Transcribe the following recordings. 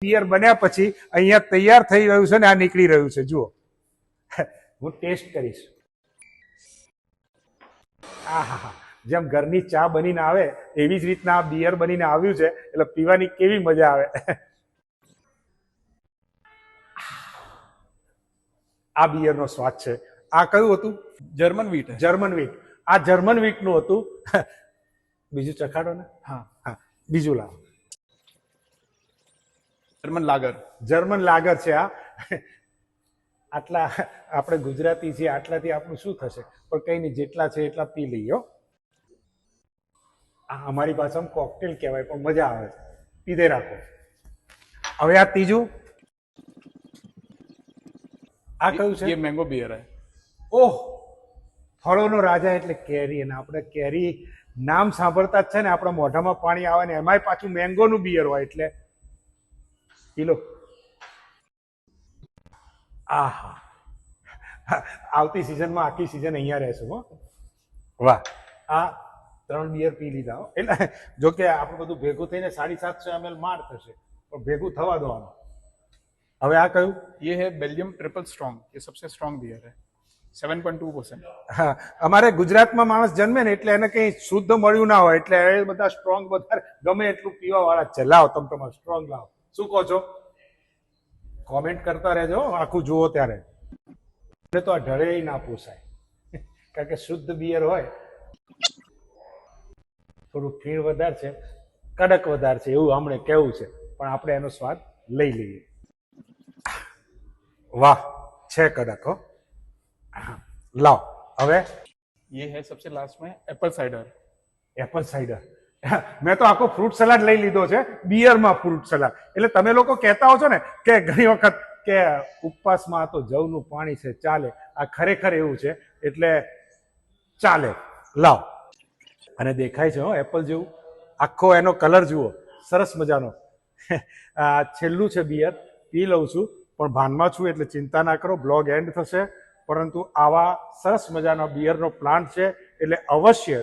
પિયર બન્યા પછી અહીંયા તૈયાર થઈ રહ્યું છે ને આ નીકળી રહ્યું છે. જુઓ. હું ટેસ્ટ કરીશ. આહા જેમ ઘરની ચા બનીને આવે એવી જ રીતના આ બિયર બનીને આવ્યું છે. એટલે પીવાની કેવી મજા આવે. આ બિયરનો સ્વાદ છે. આ કયું હતું? જર્મન વીટ જર્મન વીટ આ જર્મન વીટનું હતું. બીજું ચખાડો ને. હા. હા. બીજું લાવો. જર્મન લાગર. જર્મન લાગર છે આ. આટલા આપણે ગુજરાતી છીએ આટલાથી આપણું શું થશે? પણ કંઈ નહીં જેટલા છે એટલા પી લઈએ આ અમારી ભાષામાં કોકટેલ કહેવાય પણ મજા આવે છે. પીધે રાખો. હવે આ ત્રીજું. આ કયું છે? મેંગો બિયર ઓહ! ફળોનો રાજા એટલે કેરી અને આપણે કેરી નામ સાંભળતા જ છે ને આપણા મોઢામાં પાણી આવે ને એમાંય પાછું મેંગોનું બિયર હોય એટલે. પી લો આહા આવતી સિઝનમાં આખી સિઝન અહીંયા રહેશું હો વાહ આ ત્રણ બિયર પી લીધા હો એટલે જો કે આપણું બધું ભેગું થઈને સાડી સાતસો એમએલ માર થશે પણ ભેગું થવા દો આનું હવે આ કયું ये है बेल्जियम ट्रिपल स्ट्रॉन्ग ये सबसे स्ट्रॉन्ग बियर है सेवन पॉइंट टू परसेंट હા અમારે ગુજરાતમાં માણસ જન્મે ને એટલે એને કંઈ શુદ્ધ મળ્યું ના હોય એટલે એ બધા સ્ટ્રોંગ બધા ગમે એટલું પીવા વાળા છે લાવો તમે તમારે સ્ટ્રોંગ લાવો શું કહો છો કોમેન્ટ કરતા રહેજો આખું જુઓ ત્યારે એટલે તો આ ઢળે ના પોસાય કારણ કે શુદ્ધ બિયર હોય થોડું ફીણ વધારે છે કડક વધારે છે એવું હમણે કેવું છે પણ આપણે એનો સ્વાદ લઈ લઈએ વાહ છે કડક હો હા, લાવ હવે ये है सबसे लास्ट में एप्पल साइडर એપલ સાઈડર મેં તો આખો ફ્રૂટ સલાડ લઈ લીધો છે બિયરમાં ફ્રૂટ સલાડ એટલે તમે લોકો કહેતા હો છો ને કે ઘણી વખત કે ઉપવાસમાં તો જવનું પાણી છે, ચાલે. આ ખરેખર એવું છે, એટલે ચાલે. લાવ. અને દેખાય છે હો એપલ જેવું. આખો એનો કલર જુઓ. સરસ મજાનો. આ છેલ્લું છે બિયર પી લઉં છું, પણ ભાનમાં છું એટલે ચિંતા ના કરો બ્લોગ એન્ડ થશે. પરંતુ આવા સરસ મજાનો બિયરનો પ્લાન્ટ છે, એટલે અવશ્ય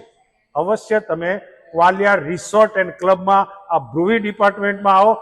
અવશ્ય તમે ક્વાલિયા રિસોર્ટ એન્ડ ક્લબમાં આ બ્રુવી ડિપાર્ટમેન્ટમાં આવો.